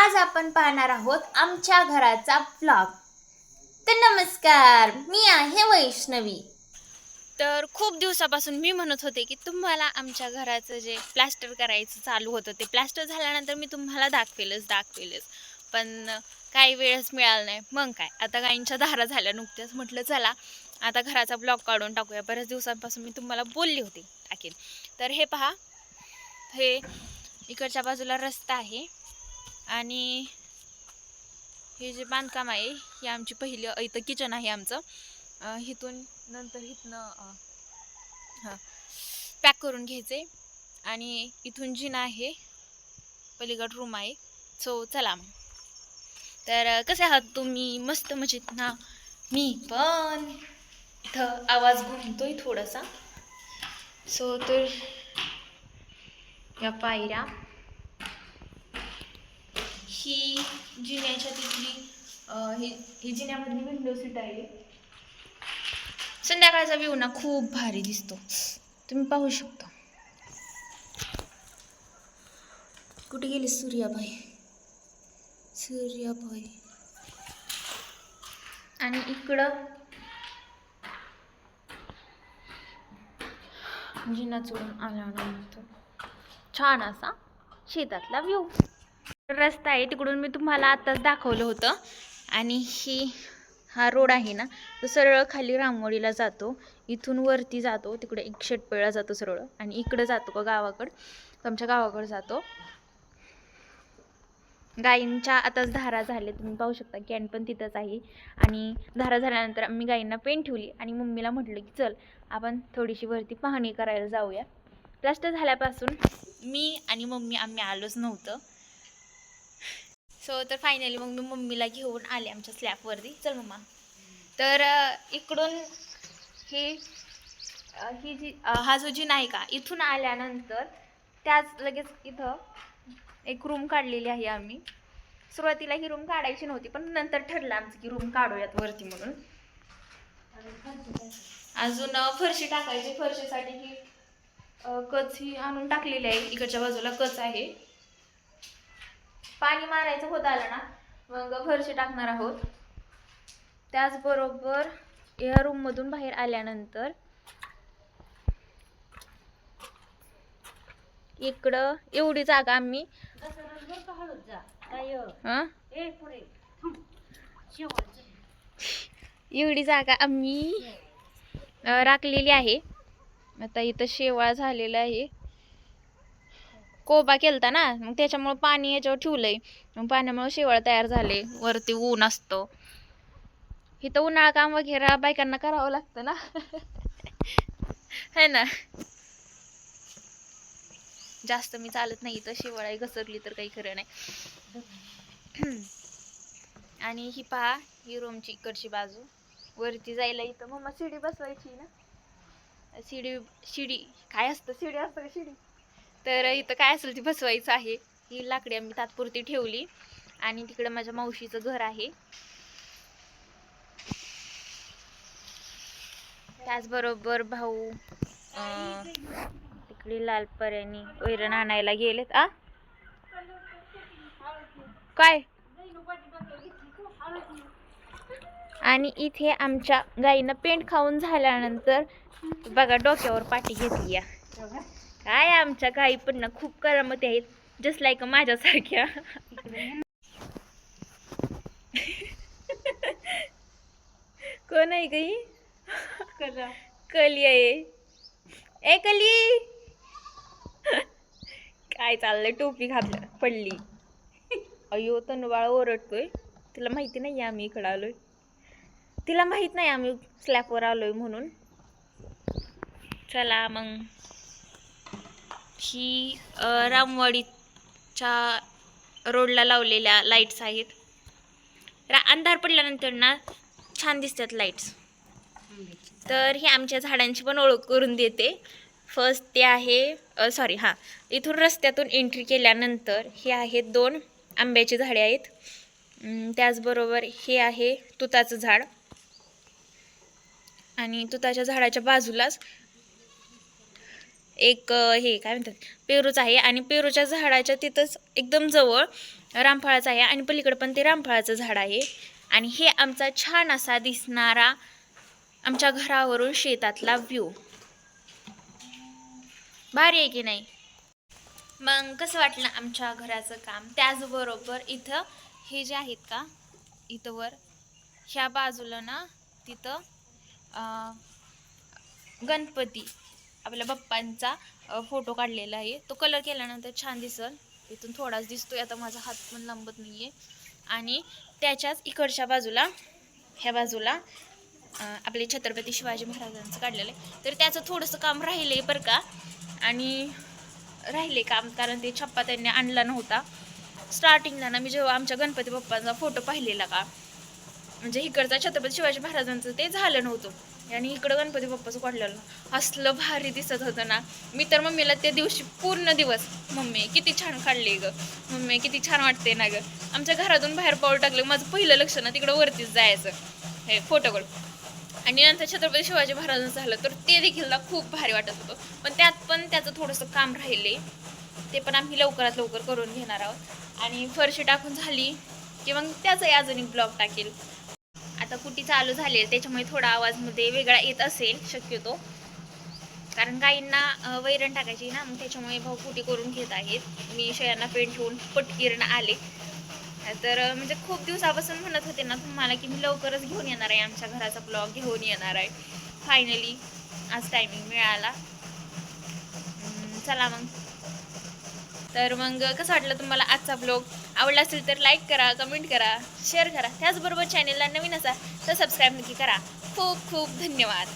आज आपण पाहणार आहोत आमच्या घराचा ब्लॉग तर नमस्कार मी आहे वैष्णवी. तर खूप दिवसापासून मी म्हणत होते की तुम्हाला आमच्या घराचं जे प्लॅस्टर करायचं चालू होतं ते प्लॅस्टर झाल्यानंतर मी तुम्हाला दाखवेलच दाखवेलच. पण काही वेळच मिळाला नाही. मग काय? आता गाईंच्या धारा झाल्या नुकत्याच. म्हटलं चला आता घराचा ब्लॉग काढून टाकूया. बऱ्याच दिवसांपासून मी तुम्हाला बोलली होती टाकेन. तर हे पहा हे इकडच्या बाजूला रस्ता आहे. आणि हे जे बांधकाम आहे हे आमची पहिली इथं किचन आहे आमचं. इथून नंतर इथनं हां पॅक करून घ्यायचे. आणि इथून जिना आहे पलीकड रूम आहे. सो चला मग. तर कसे आहात तुम्ही? मस्त मजेत ना? मी पण इथं आवाज घुमतोय थोडासा. सो तर या पायऱ्या. ही जिन्याच्या तिथली ही ही जिन्यामधली विंडो सीट आहे. संध्याकाळचा व्ह्यू ना खूप भारी दिसतो. तुम्ही पाहू शकता. कुठे गेली सूर्याबाई? सूर्याबाई. आणि इकडं जिना चोरून आल्यानंतर छान असा शेतातला व्ह्यू रस्ता आहे तिकडून मी तुम्हाला आत्ताच दाखवलं होतं. आणि ही हा रोड आहे ना तो सरळ खाली रामवाडीला जातो. इथून वरती जातो तिकडे एक शेटपेळा जातो सरळ. आणि इकडं जातो का गावाकडं? आमच्या गावाकडं जातो. गायींच्या आताच धारा झाले तुम्ही पाहू शकता कॅन पण तिथंच आहे. आणि धारा झाल्यानंतर आम्ही गायींना पेन ठेवली. आणि मम्मीला म्हटलं की चल आपण थोडीशी वरती पाहणी करायला जाऊया. प्लास्टर झाल्यापासून मी आणि मम्मी आम्ही आलोच नव्हतं. सो तर फायनली मग मी मम्मीला घेऊन आले आमच्या स्लॅबवरती चल मम्मा. तर इकडून हे ही जी हा जो जी नाही का इथून आल्यानंतर त्याच लगेच इथं एक रूम काढलेली आहे आम्ही. सुरुवातीला ही रूम काढायची नव्हती पण नंतर ठरलं आमचं की रूम काढूयात वरती म्हणून. अजून फरशी टाकायची. फरशीसाठी ही कच ही आणून टाकलेली आहे. इकडच्या बाजूला कच आहे. पाणी मारायचं होत आलं ना मग फरशी टाकणार आहोत. त्याचबरोबर या रूममधून बाहेर आल्यानंतर इकडं एवढी जागा आम्ही एवढी जागा आम्ही राखलेली आहे. आता इथं शेवाळ झालेलं आहे. कोबा केलता ना मग त्याच्यामुळं पाणी याच्यावर ठेवलंय. मग पाण्यामुळे शेवाळ तयार झाले वरती ऊन असतं. इथं उन्हाळा काम वगैरे बायकांना करावं लागतं ना. है ना? जास्त मी चालत नाही इथं शेवाळाई घसरली तर काही खरं नाही. आणि ही पहा ही रूमची इकडची बाजू. वरती जायला इथं मम्मा शिडी बसवायची ना. शिडी शिडी काय असतं शिडी असतं का शिडी? तर इथं काय असेल ती बसवायचं आहे. ही लाकडी आम्ही तात्पुरती ठेवली. आणि तिकडं माझ्या मावशीचं घर आहे. त्याचबरोबर भाऊ तिकडे लालपऱ्यानी वैरण आणायला गेलेत. आ? काय? आणि इथे आमच्या गाईनं पेंट खाऊन झाल्यानंतर बघा डोक्यावर पाठी घेतली या. काय आमच्या गाई पण ना खूप करामती आहेत. जस्ट लाईक माझ्यासारख्या. कोण आहे गाई कली. आहे. ए कली! काय चाललंय? टोपी घातलं पडली. अयो तनवाळ ओरडतोय. तिला माहिती नाही आम्ही इकडं आलोय. तिला माहीत नाही आम्ही स्लॅपवर आलोय म्हणून. चला मग. ही रामवाडीच्या रोडला लावलेल्या लाईट्स आहेत. रा- अंधार पडल्यानंतर ना छान दिसतात लाईट्स तर ही आमच्या झाडांची पण ओळख करून देते. फर्स्ट ते आहे सॉरी हां. इथून रस्त्यातून एंट्री केल्यानंतर हे आहेत दोन आंब्याची झाडे आहेत. त्याचबरोबर हे आहे तुताचं झाड. आणि तुताच्या झाडाच्या बाजूलाच एक हे काय म्हणतात? पेरूच आहे आणि पेरूच्या झाडाच्या तिथंच एकदम जवळ रामफळाचं आहे आणि पलीकडं पण ते रामफळाचं झाड आहे. आणि हे आमचा छान असा दिसणारा आमच्या घरावरून शेतातला व्ह्यू भारी आहे की नाही? मग कसं वाटलं आमच्या घराचं काम? त्याचबरोबर इथं हे जे आहेत का? इथं वर ह्या बाजूला ना तिथं गणपती. आपल्या बाप्पांचा फोटो काढलेला आहे. तो कलर केल्यानंतर छान दिसल. इथून थोडाच दिसतोय. आता माझा हात पण लांबत नाहीये. आणि त्याच्याच इकडच्या बाजूला ह्या बाजूला आपले छत्रपती शिवाजी महाराजांचं काढलेलं आहे. तर त्याचं थोडंसं काम राहिलं आहे बरं का. आणि राहिले काम कारण ते छप्पा त्यांनी आणला नव्हता. स्टार्टिंगला ना मी जेव्हा आमच्या गणपती बाप्पांचा फोटो पाहिलेला का म्हणजे इकडचा छत्रपती शिवाजी महाराजांचं ते झालं नव्हतं. आणि इकडं गणपती बाप्पाचं काढलेलं असलं भारी दिसत होतं ना. मी तर मम्मीला त्या दिवशी पूर्ण दिवस मम्मी किती छान काढली ग. मम्मी किती छान वाटते ना ग. आमच्या घरातून बाहेर पाऊल टाकलं माझं पहिलं लक्ष ना तिकडं वरतीच जायचं. हे फोटोकडं आणि नंतर छत्रपती शिवाजी महाराजांचं झालं तर ते देखील ना खूप भारी वाटत होतं. पण त्यात पण त्याचं थोडंसं काम राहिले. ते पण आम्ही लवकरात लवकर करून घेणार आहोत. आणि फरशी टाकून झाली की मग त्याचाही अजून एक ब्लॉग टाकेल. आता कुटी चालू झाली त्याच्यामुळे थोडा आवाजमध्ये वेगळा येत असेल शक्यतो. कारण गाईंना वैरण टाकायची ना मग त्याच्यामुळे भाऊ कुटी करून घेत आहेत. मी शेळ्यांना पेंट होऊन पटकिरण आले. तर म्हणजे खूप दिवसापासून म्हणत होते ना तुम्हाला की मी लवकरच घेऊन येणार आहे. आमच्या घराचा ब्लॉग घेऊन येणार आहे. फायनली आज टायमिंग मिळाला. चला मग. तर मग कसं वाटलं तुम्हाला आजचा ब्लॉग? आवडला असेल तर लाईक करा कमेंट करा शेअर करा. त्याचबरोबर चॅनेलला नवीन असाल तर सबस्क्राईब नक्की करा. खूप खूप धन्यवाद.